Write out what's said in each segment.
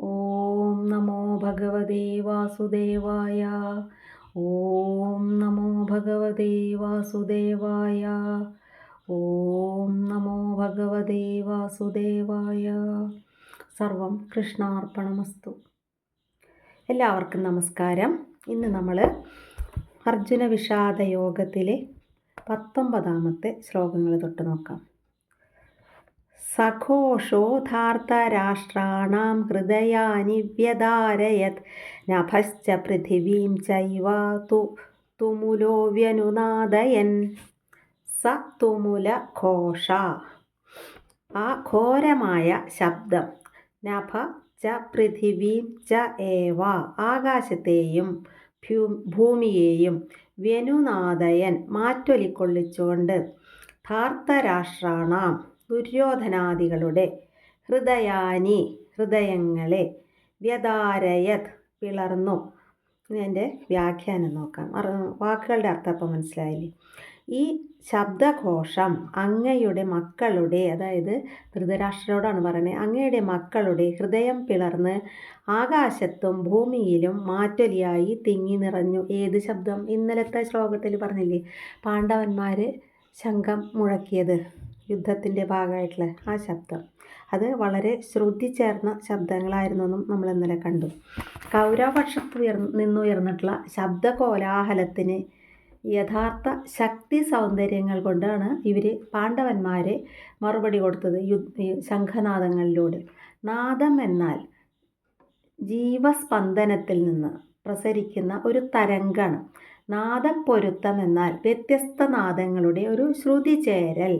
ഓം നമോ ഭഗവതേ വാസുദേവായ. ഓം നമോ ഭഗവതേ വാസുദേവായ. ഓം നമോ ഭഗവതേ വാസുദേവായ. സർവം കൃഷ്ണാർപ്പണമസ്തു. എല്ലാവർക്കും നമസ്കാരം. ഇന്ന് നമ്മൾ അർജുന വിഷാദ യോഗത്തിലെ പത്തൊമ്പതാമത്തെ ശ്ലോകങ്ങൾ തൊട്ട് നോക്കാം. സഘോഷോധാർത്തരാഷ്ട്രാണാം ഹൃദയാനി വ്യധാരയത് നഭശ്ച പൃഥിവീം ചൈവ തു തുമുലോ വ്യനുനാദയൻ സ തുമുല ഘോഷ. ആ ഘോരമായ ശബ്ദം. നഭ ച പൃഥിവീം ച ഏവ. ആകാശത്തെയും ഭൂമിയെയും വ്യനുനാദയൻ മാറ്റൊലിക്കൊള്ളിച്ചുകൊണ്ട് ധാർത്തരാഷ്ട്രാണാം ദുര്യോധനാദികളുടെ ഹൃദയാനി ഹൃദയങ്ങളെ വ്യതാരയത് പിളർന്നു. എന്റെ വ്യാഖ്യാനം നോക്കാം. വാക്കുകളുടെ അർത്ഥം അപ്പം മനസ്സിലായില്ലേ? ഈ ശബ്ദഘോഷം അങ്ങയുടെ മക്കളുടെ അതായത് ധൃതരാഷ്ട്രരോടാണ് പറയുന്നത് അങ്ങയുടെ മക്കളുടെ ഹൃദയം പിളർന്ന് ആകാശത്തും ഭൂമിയിലും മാറ്റൊലിയായി തിങ്ങി നിറഞ്ഞു. ഏത് ശബ്ദം? ഇന്നലത്തെ ശ്ലോകത്തിൽ പറഞ്ഞില്ലേ പാണ്ഡവന്മാർ ശംഖം മുഴക്കിയത്. യുദ്ധത്തിന്റെ ഭാഗമായിട്ടുള്ള ആ ശബ്ദം. അത് വളരെ ശ്രുതി ചേർന്ന ശബ്ദങ്ങളായിരുന്നു എന്നും നമ്മൾ ഇന്നലെ കണ്ടു. കൗരവപക്ഷത്ത് ഉയർ നിന്നുയർന്നിട്ടുള്ള ശബ്ദ കോലാഹലത്തിന് യഥാർത്ഥ ശക്തി സൗന്ദര്യങ്ങൾ കൊണ്ടാണ് ഇവർ പാണ്ഡവന്മാരെ മറുപടി കൊടുത്തത് യു ശംഖനാദങ്ങളിലൂടെ. നാദം എന്നാൽ ജീവസ്പന്ദനത്തിൽ നിന്ന് പ്രസരിക്കുന്ന ഒരു തരംഗമാണ് നാദപ്പൊരുത്തം എന്നാൽ വ്യത്യസ്ത നാദങ്ങളുടെ ഒരു ശ്രുതി ചേരൽ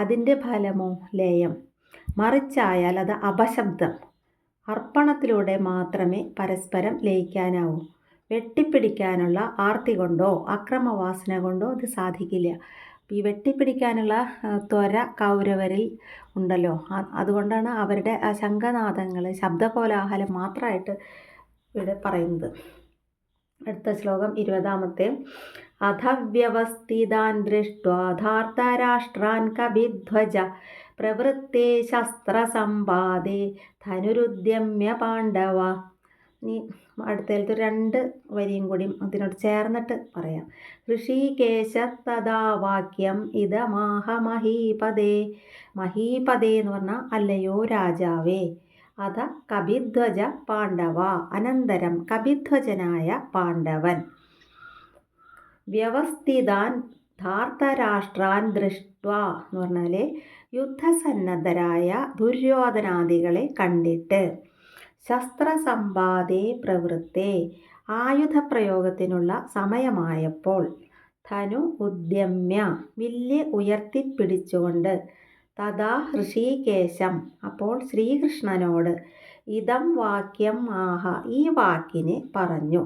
അതിന്റെ ഫലമോ ലയം? മറിച്ചായാൽ അത് അപശബ്ദം. അർപ്പണത്തിലൂടെ മാത്രമേ പരസ്പരം ലയിക്കാനാവൂ. വെട്ടിപ്പിടിക്കാനുള്ള ആർത്തി കൊണ്ടോ അക്രമവാസന കൊണ്ടോ അത് സാധിക്കില്ല. ഈ വെട്ടിപ്പിടിക്കാനുള്ള ത്വര കൗരവരിൽ ഉണ്ടല്ലോ. അതുകൊണ്ടാണ് അവരുടെ ആ ശംഖനാദങ്ങൾ ശബ്ദകോലാഹലം മാത്രമായിട്ട് ഇവിടെ പറയുന്നത്. അടുത്ത ശ്ലോകം ഇരുപതാമത്തെ. അധവ്യവസ്ഥിതാൻ ദൃഷ്ട്വാധാർത്തരാഷ്ട്രാൻ കവിധ്വജ പ്രവൃത്തെ ശസ്ത്രസമ്പാദേ ധനുരുദ്യമ്യ പാണ്ഡവ. ഇനി അടുത്തതിലത്തെ രണ്ട് വരിയും കൂടി അതിനോട് ചേർന്നിട്ട് പറയാം. ഋഷികേശ തഥാ വാക്യം ഇത മാഹ മഹീപദേ എന്ന് പറഞ്ഞാൽ അല്ലയോ രാജാവേ. അത കപിധ്വജ പാണ്ഡവ. അനന്തരം കപിധ്വജനായ പാണ്ഡവൻ. വ്യവസ്ഥിതാൻ ധാർത്തരാഷ്ട്രാൻ ദൃഷ്ട എന്ന് പറഞ്ഞാൽ യുദ്ധസന്നദ്ധരായ ദുര്യോധനാദികളെ കണ്ടിട്ട്. ശസ്ത്രസമ്പാദേ പ്രവൃത്തെ. ആയുധപ്രയോഗത്തിനുള്ള സമയമായപ്പോൾ ധനു ഉദ്യമ്യ വില്ല് ഉയർത്തിപ്പിടിച്ചുകൊണ്ട് തഥാ ഋഷികേശം അപ്പോൾ ശ്രീകൃഷ്ണനോട് ഇതം വാക്യം ആഹ ഈ വാക്കിനെ പറഞ്ഞു.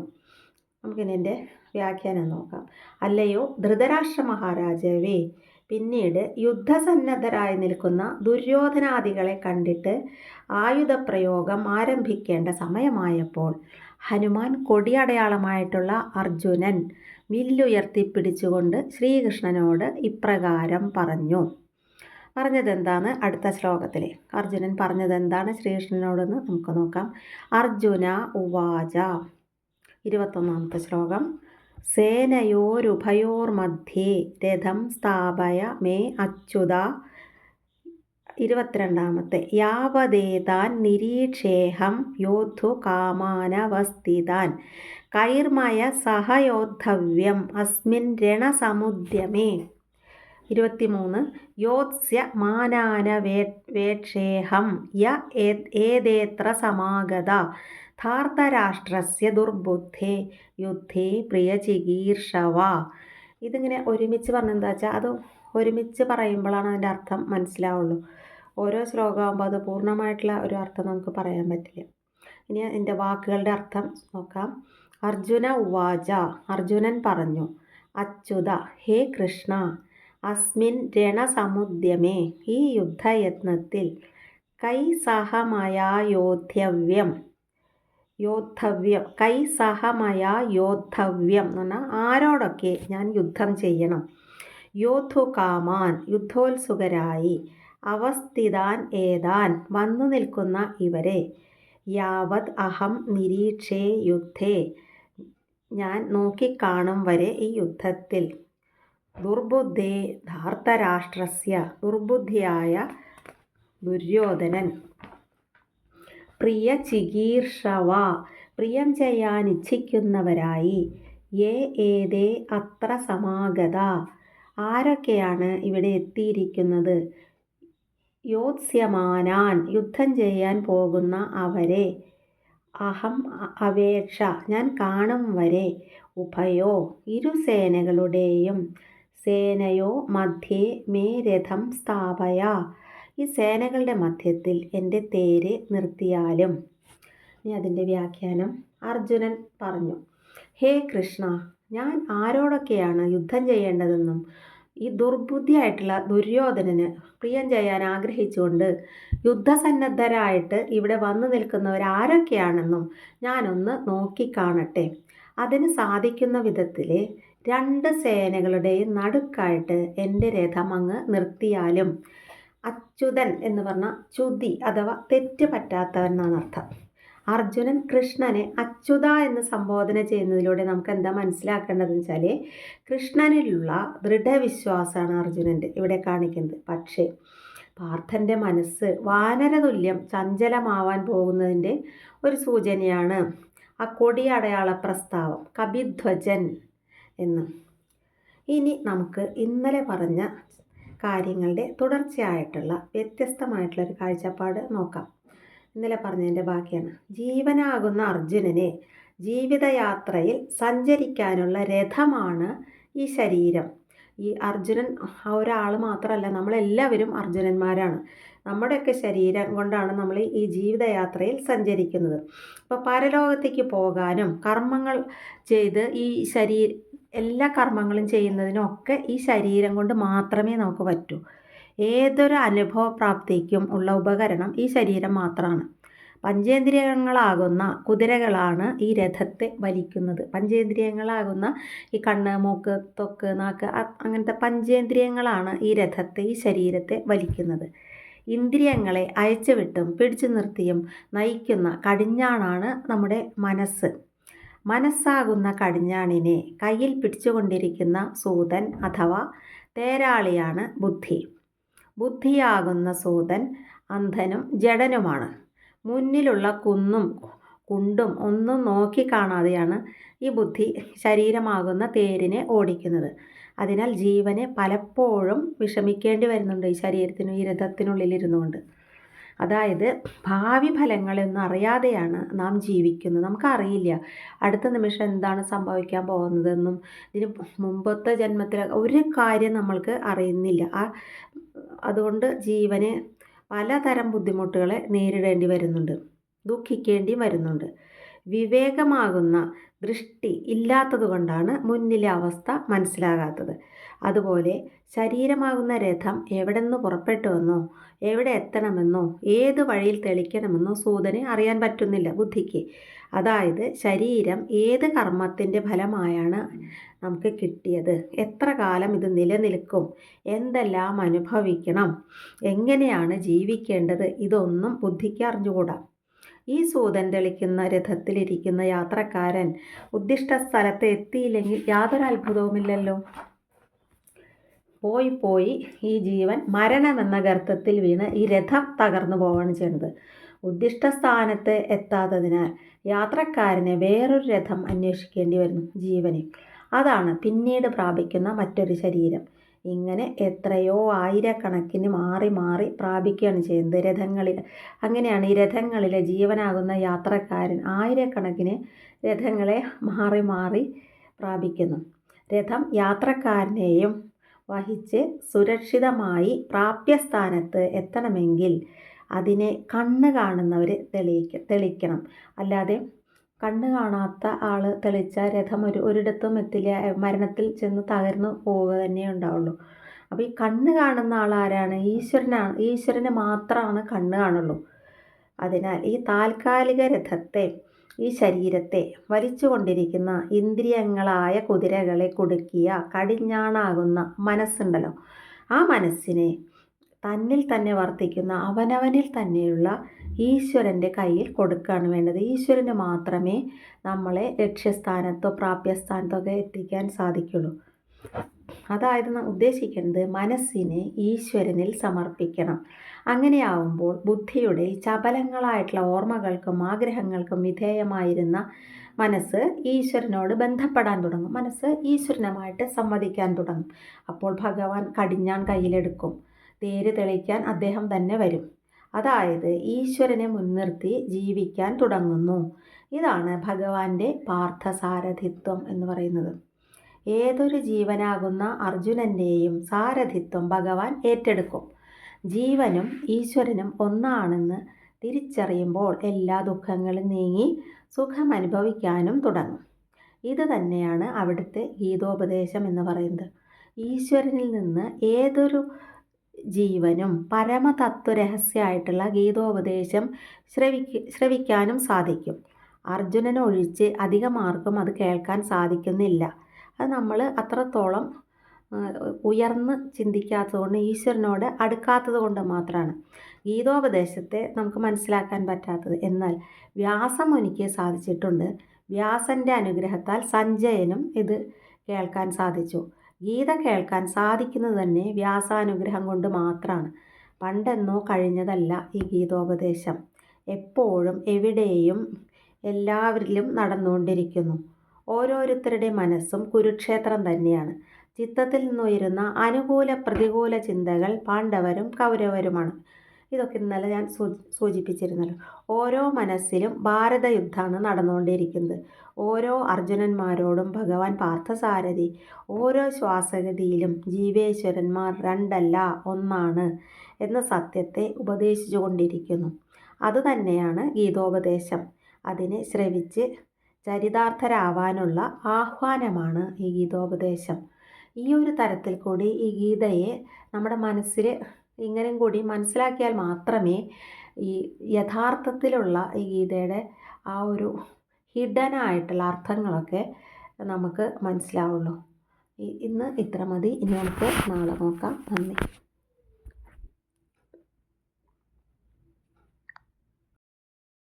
നമുക്കിതിന്റെ വ്യാഖ്യാനം നോക്കാം. അല്ലയോ ധൃതരാഷ്ട്ര മഹാരാജാവേ പിന്നീട് യുദ്ധസന്നദ്ധരായി നിൽക്കുന്ന ദുര്യോധനാദികളെ കണ്ടിട്ട് ആയുധപ്രയോഗം ആരംഭിക്കേണ്ട സമയമായപ്പോൾ ഹനുമാൻ കൊടിയടയാളമായിട്ടുള്ള അർജുനൻ വില്ലുയർത്തിപ്പിടിച്ചുകൊണ്ട് ശ്രീകൃഷ്ണനോട് ഇപ്രകാരം പറഞ്ഞു. പറഞ്ഞതെന്താണ്? അടുത്ത ശ്ലോകത്തിൽ അർജുനൻ പറഞ്ഞതെന്താണ് ശ്രീകൃഷ്ണനോടെന്ന് നമുക്ക് നോക്കാം. അർജുന ഉവാച. ഇരുപത്തൊന്നാമത്തെ ശ്ലോകം. സേനയോരുഭയോർമധ്യേ രഥം സ്ഥാപയ മേ അച്യുത. ഇരുപത്തിരണ്ടാമത്തെ യാവതേതാൻ നിരീക്ഷേഹം യോദ്ധു കാമാനവസ്ഥിതാൻ. കൈർമയ സഹയോദ്ധവ്യം അസ്മിൻ രണസമുദ്യമേ. ഇരുപത്തിമൂന്ന് യോത്സ്യ മാനാന വേ വേക്ഷേഹം യ ഏതേത്ര സമാഗത. ധാർത്തരാഷ്ട്രസ്യ ദുർബുദ്ധേ യുദ്ധേ പ്രിയചികീർഷവ. ഇതിങ്ങനെ ഒരുമിച്ച് പറഞ്ഞെന്താ വെച്ചാൽ അത് ഒരുമിച്ച് പറയുമ്പോഴാണ് അതിന്റെ അർത്ഥം മനസ്സിലാവുള്ളൂ. ഓരോ ശ്ലോകമാകുമ്പോൾ അത് പൂർണമായിട്ടുള്ള ഒരു അർത്ഥം നമുക്ക് പറയാൻ പറ്റില്ല. ഇനി എന്റെ വാക്കുകളുടെ അർത്ഥം നോക്കാം. അർജുന ഉവാച അർജുനൻ പറഞ്ഞു അച്യുത ഹേ കൃഷ്ണ അസ്മിൻ രണസമുദ്യമേ ഈ യുദ്ധയത്നത്തിൽ കൈ സഹമയായോധ്യവ്യം യോദ്ധവ്യം. കൈ സഹമയ യോദ്ധവ്യം എന്ന് പറഞ്ഞാൽ ആരോടൊക്കെ ഞാൻ യുദ്ധം ചെയ്യണം? യോദ്ധു കാമാൻ യുദ്ധോത്സുകരായി അവസ്ഥിതാൻ ഏതാൻ വന്നു നിൽക്കുന്ന ഇവരെ യാവത് അഹം നിരീക്ഷേ യുദ്ധേ. ഞാൻ നോക്കിക്കാണും വരെ ഈ യുദ്ധത്തിൽ. ദുർബുദ്ധേ ധാർത്തരാഷ്ട്രസ്യ ദുർബുദ്ധിയായ ദുര്യോധനൻ. പ്രിയ ചികീർഷവ പ്രിയം ചെയ്യാൻ ഇച്ഛിക്കുന്നവരായി. ഏ ഏതേ അത്ര സമാഗത. ആരൊക്കെയാണ് ഇവിടെ എത്തിയിരിക്കുന്നത്? യോത്സ്യമാനാൻ യുദ്ധം ചെയ്യാൻ പോകുന്ന അവരെ. അഹം അപേക്ഷ ഞാൻ കാണും വരെ. ഉഭയോ ഇരു സേനകളുടെയും സേനയോ മധ്യേ മേ രഥം സ്ഥാപയ. ഈ സേനകളുടെ മധ്യത്തിൽ എന്റെ തേര് നിർത്തിയാലും ഇനി അതിന്റെ വ്യാഖ്യാനം അർജുനൻ പറഞ്ഞു. ഹേ കൃഷ്ണ ഞാൻ ആരോടൊക്കെയാണ് യുദ്ധം ചെയ്യേണ്ടതെന്നും ഈ ദുർബുദ്ധിയായിട്ടുള്ള ദുര്യോധനന് പ്രിയം ചെയ്യാൻ ആഗ്രഹിച്ചുകൊണ്ട് യുദ്ധസന്നദ്ധരായിട്ട് ഇവിടെ വന്നു നിൽക്കുന്നവരാരൊക്കെയാണെന്നും ഞാനൊന്ന് നോക്കിക്കാണട്ടെ. അതിന് സാധിക്കുന്ന വിധത്തിൽ രണ്ട് സേനകളുടെയും നടുക്കായിട്ട് എന്റെ രഥം അങ്ങ് നിർത്തിയാലും അച്യുതൻ എന്ന് പറഞ്ഞ ചുതി അഥവാ തെറ്റ് പറ്റാത്തവൻ എന്നാണ് അർത്ഥം. അർജുനൻ കൃഷ്ണനെ അച്യുത എന്ന് സംബോധന ചെയ്യുന്നതിലൂടെ നമുക്ക് എന്താ മനസ്സിലാക്കേണ്ടതെന്ന് വെച്ചാൽ കൃഷ്ണനിലുള്ള ദൃഢവിശ്വാസമാണ് അർജുനന്റെ ഇവിടെ കാണിക്കുന്നത്. പക്ഷേ പാർത്ഥന്റെ മനസ്സ് വാനരതുല്യം ചഞ്ചലമാവാൻ പോകുന്നതിന്റെ ഒരു സൂചനയാണ് ആ കൊടിയടയാള പ്രസ്താവം കപിധ്വജൻ എന്ന്. ഇനി നമുക്ക് ഇന്നലെ പറഞ്ഞ കാര്യങ്ങളുടെ തുടർച്ചയായിട്ടുള്ള വ്യത്യസ്തമായിട്ടുള്ള ഒരു കാഴ്ചപ്പാട് നോക്കാം. ഇന്നലെ പറഞ്ഞതിന്റെ ബാക്കിയാണ്. ജീവനാകുന്ന അർജുനനെ ജീവിതയാത്രയിൽ സഞ്ചരിക്കാനുള്ള രഥമാണ് ഈ ശരീരം. ഈ അർജുനൻ ഒരാൾ മാത്രമല്ല നമ്മളെല്ലാവരും അർജുനന്മാരാണ്. നമ്മുടെയൊക്കെ ശരീരം കൊണ്ടാണ് നമ്മൾ ഈ ജീവിതയാത്രയിൽ സഞ്ചരിക്കുന്നത്. അപ്പോൾ പരലോകത്തേക്ക് പോകാനും കർമ്മങ്ങൾ ചെയ്ത് ഈ ശരീര എല്ലാ കർമ്മങ്ങളും ചെയ്യുന്നതിനൊക്കെ ഈ ശരീരം കൊണ്ട് മാത്രമേ നമുക്ക് പറ്റൂ. ഏതൊരു അനുഭവപ്രാപ്തിക്കും ഉള്ള ഉപകരണം ഈ ശരീരം മാത്രമാണ്. പഞ്ചേന്ദ്രിയങ്ങളാകുന്ന കുതിരകളാണ് ഈ രഥത്തെ വലിക്കുന്നത്. പഞ്ചേന്ദ്രിയങ്ങളാകുന്ന ഈ കണ്ണ് മൂക്ക് തൊക്ക് നാക്ക് അങ്ങനത്തെ പഞ്ചേന്ദ്രിയങ്ങളാണ് ഈ രഥത്തെ ഈ ശരീരത്തെ വലിക്കുന്നത്. ഇന്ദ്രിയങ്ങളെ അയച്ചുവിട്ടും പിടിച്ചു നിർത്തിയും നയിക്കുന്ന കടിഞ്ഞാണാണ് നമ്മുടെ മനസ്സ്. മനസ്സാകുന്ന കടിഞ്ഞാണിനെ കയ്യിൽ പിടിച്ചുകൊണ്ടിരിക്കുന്ന സൂതൻ അഥവാ തേരാളിയാണ് ബുദ്ധി. ബുദ്ധിയാകുന്ന സൂതൻ അന്ധനും ജഡനുമാണ്. മുന്നിലുള്ള കുന്നും കുണ്ടും ഒന്നും നോക്കി കാണാതെയാണ് ഈ ബുദ്ധി ശരീരമാകുന്ന തേരിനെ ഓടിക്കുന്നത്. അതിനാൽ ജീവനെ പലപ്പോഴും വിഷമിക്കേണ്ടി വരുന്നുണ്ട് ഈ ശരീരത്തിനും ഈ രഥത്തിനുള്ളിലിരുന്നുകൊണ്ട്. അതായത് ഭാവി ഫലങ്ങളൊന്നും അറിയാതെയാണ് നാം ജീവിക്കുന്നത്. നമുക്കറിയില്ല. അടുത്ത നിമിഷം എന്താണ് സംഭവിക്കാൻ പോകുന്നതെന്നും ഇതിന് മുമ്പത്തെ ജന്മത്തിൽ ഒരു കാര്യം നമ്മൾക്ക് അറിയുന്നില്ല. ആ അതുകൊണ്ട് ജീവന് പലതരം ബുദ്ധിമുട്ടുകളെ നേരിടേണ്ടി വരുന്നുണ്ട്. ദുഃഖിക്കേണ്ടി വരുന്നുണ്ട്. വിവേകമാകുന്ന ദൃഷ്ടി ഇല്ലാത്തതുകൊണ്ടാണ് മുന്നിലെ അവസ്ഥ മനസ്സിലാകാത്തത്. അതുപോലെ ശരീരമാകുന്ന രഥം എവിടെ നിന്ന് പുറപ്പെട്ടുവെന്നോ എവിടെ എത്തണമെന്നോ ഏത് വഴിയിൽ തെളിക്കണമെന്നോ സൂതന് അറിയാൻ പറ്റുന്നില്ല ബുദ്ധിക്ക്. അതായത് ശരീരം ഏത് കർമ്മത്തിന്റെ ഫലമായാണ് നമുക്ക് കിട്ടിയത്? എത്ര കാലം ഇത് നിലനിൽക്കും? എന്തെല്ലാം അനുഭവിക്കണം? എങ്ങനെയാണ് ജീവിക്കേണ്ടത്? ഇതൊന്നും ബുദ്ധിക്ക് അറിഞ്ഞുകൂടാ. ഈ സൂതൻ തെളിക്കുന്ന രഥത്തിലിരിക്കുന്ന യാത്രക്കാരൻ ഉദ്ദിഷ്ട സ്ഥലത്ത് എത്തിയില്ലെങ്കിൽ യാതൊരു അത്ഭുതവുമില്ലല്ലോ. പോയി പോയി ഈ ജീവൻ മരണമെന്ന ഗർത്തത്തിൽ വീണ് ഈ രഥം തകർന്നു പോവാണ് ചെയ്യുന്നത് ഉദ്ദിഷ്ട സ്ഥാനത്ത് എത്താത്തതിനാൽ യാത്രക്കാരനെ വേറൊരു രഥം അന്വേഷിക്കേണ്ടി വരുന്നു ജീവനിൽ അതാണ് പിന്നീട് പ്രാപിക്കുന്ന മറ്റൊരു ശരീരം. ഇങ്ങനെ എത്രയോ ആയിരക്കണക്കിന് മാറി മാറി പ്രാപിക്കുകയാണ് ചെയ്യുന്നത്. രഥങ്ങളിൽ അങ്ങനെയാണ് ഈ രഥങ്ങളിലെ ജീവനാകുന്ന യാത്രക്കാരൻ ആയിരക്കണക്കിന് രഥങ്ങളെ മാറി മാറി പ്രാപിക്കുന്നു. രഥം യാത്രക്കാരനെയും വഹിച്ച് സുരക്ഷിതമായി പ്രാപ്യസ്ഥാനത്ത് എത്തണമെങ്കിൽ അതിനെ കണ്ണ് കാണുന്നവർ തെളിയിക്ക തെളിക്കണം അല്ലാതെ കണ്ണ് കാണാത്ത ആൾ തെളിച്ച രഥം ഒരു ഒരിടത്തും എത്തില്ല. മരണത്തിൽ ചെന്ന് തകർന്നു പോവുക തന്നെ ഉണ്ടാവുള്ളൂ. അപ്പോൾ ഈ കണ്ണ് കാണുന്ന ആൾ ആരാണ്? ഈശ്വരനാണ് ഈശ്വരനെ മാത്രമാണ് കണ്ണ് കാണുള്ളൂ. അതിനാൽ ഈ താൽക്കാലിക രഥത്തെ ഈ ശരീരത്തെ വലിച്ചുകൊണ്ടിരിക്കുന്ന ഇന്ദ്രിയങ്ങളായ കുതിരകളെ കുടുക്കിയ കടിഞ്ഞാണാകുന്ന മനസ്സുണ്ടല്ലോ. ആ മനസ്സിനെ തന്നിൽ തന്നെ വർത്തിക്കുന്ന അവനവനിൽ തന്നെയുള്ള ഈശ്വരന്റെ കയ്യിൽ കൊടുക്കുകയാണ് വേണ്ടത്. ഈശ്വരന് മാത്രമേ നമ്മളെ ലക്ഷ്യസ്ഥാനത്തോ പ്രാപ്യസ്ഥാനത്തോ ഒക്കെ എത്തിക്കാൻ സാധിക്കുള്ളൂ. അതായത് ഉദ്ദേശിക്കുന്നത് മനസ്സിനെ ഈശ്വരനിൽ സമർപ്പിക്കണം. അങ്ങനെയാവുമ്പോൾ ബുദ്ധിയുടെ ചപലങ്ങളായിട്ടുള്ള ഓർമ്മകൾക്കും ആഗ്രഹങ്ങൾക്കും വിധേയമായിരുന്ന മനസ്സ് ഈശ്വരനോട് ബന്ധപ്പെടാൻ തുടങ്ങും. മനസ്സ് ഈശ്വരനുമായിട്ട് സംവദിക്കാൻ തുടങ്ങും. അപ്പോൾ ഭഗവാൻ കടിഞ്ഞാൻ കയ്യിലെടുക്കും. തേര് തെളിക്കാൻ അദ്ദേഹം തന്നെ വരും. അതായത് ഈശ്വരനെ മുൻനിർത്തി ജീവിക്കാൻ തുടങ്ങുന്നു. ഇതാണ് ഭഗവാന്റെ പാർത്ഥസാരഥിത്വം എന്ന് പറയുന്നത്. ഏതൊരു ജീവനാകുന്ന അർജുനന്റെയും സാരഥിത്വം ഭഗവാൻ ഏറ്റെടുക്കും. ജീവനും ഈശ്വരനും ഒന്നാണെന്ന് തിരിച്ചറിയുമ്പോൾ എല്ലാ ദുഃഖങ്ങളും നീങ്ങി സുഖം അനുഭവിക്കാനും തുടങ്ങും. ഇത് തന്നെയാണ് അവിടുത്തെ ഗീതോപദേശം എന്ന് പറയുന്നത്. ഈശ്വരനിൽ നിന്ന് ഏതൊരു ജീവനും പരമതത്വരഹസ്യമായിട്ടുള്ള ഗീതോപദേശം ശ്രവിക്ക ശ്രവിക്കാനും സാധിക്കും. അർജുനനൊഴിച്ച് അധികമാർക്കും അത് കേൾക്കാൻ സാധിക്കുന്നില്ല. അത് നമ്മൾ അത്രത്തോളം ഉയർന്ന് ചിന്തിക്കാത്തതുകൊണ്ട് ഈശ്വരനോട് അടുക്കാത്തത് കൊണ്ട് മാത്രമാണ് ഗീതോപദേശത്തെ നമുക്ക് മനസ്സിലാക്കാൻ പറ്റാത്തത് എന്നാൽ വ്യാസമുനിക്ക് സാധിച്ചിട്ടുണ്ട്. വ്യാസന്റെ അനുഗ്രഹത്താൽ സഞ്ജയനും ഇത് കേൾക്കാൻ സാധിച്ചു. ഗീത കേൾക്കാൻ സാധിക്കുന്നത് തന്നെ വ്യാസാനുഗ്രഹം കൊണ്ട് മാത്രമാണ് പണ്ടെന്നോ കഴിഞ്ഞതല്ല ഈ ഗീതോപദേശം. എപ്പോഴും എവിടെയും എല്ലാവരിലും നടന്നുകൊണ്ടിരിക്കുന്നു. ഓരോരുത്തരുടെ മനസ്സും കുരുക്ഷേത്രം തന്നെയാണ്. ചിത്തത്തിൽ നിന്നുയരുന്ന അനുകൂല പ്രതികൂല ചിന്തകൾ പാണ്ഡവരും കൗരവരുമാണ്. ഇതൊക്കെ ഇന്നലെ ഞാൻ സൂചിപ്പിച്ചിരുന്നല്ലോ. ഓരോ മനസ്സിലും ഭാരതയുദ്ധമാണ് നടന്നുകൊണ്ടിരിക്കുന്നത്. ഓരോ അർജുനന്മാരോടും ഭഗവാൻ പാർത്ഥസാരഥി ഓരോ ശ്വാസഗതിയിലും ജീവേശ്വരന്മാർ രണ്ടല്ല ഒന്നാണ് എന്ന സത്യത്തെ ഉപദേശിച്ചു കൊണ്ടിരിക്കുന്നു അതുതന്നെയാണ് ഗീതോപദേശം. അതിനെ ശ്രവിച്ച് ചരിതാർത്ഥരാവാനുള്ള ആഹ്വാനമാണ് ഈ ഗീതോപദേശം. ഈ ഒരു തരത്തിൽ കൂടി ഈ ഗീതയെ നമ്മുടെ മനസ്സിൽ ഇങ്ങനെയും കൂടി മനസ്സിലാക്കിയാൽ മാത്രമേ ഈ യഥാർത്ഥത്തിലുള്ള ഈ ഗീതയുടെ ആ ഒരു ഹിഡനായിട്ടുള്ള അർത്ഥങ്ങളൊക്കെ നമുക്ക് മനസ്സിലാവുള്ളൂ. ഇന്ന് ഇത്ര മതി. ഇനി നമുക്ക് നാളെ നോക്കാം. നന്ദി.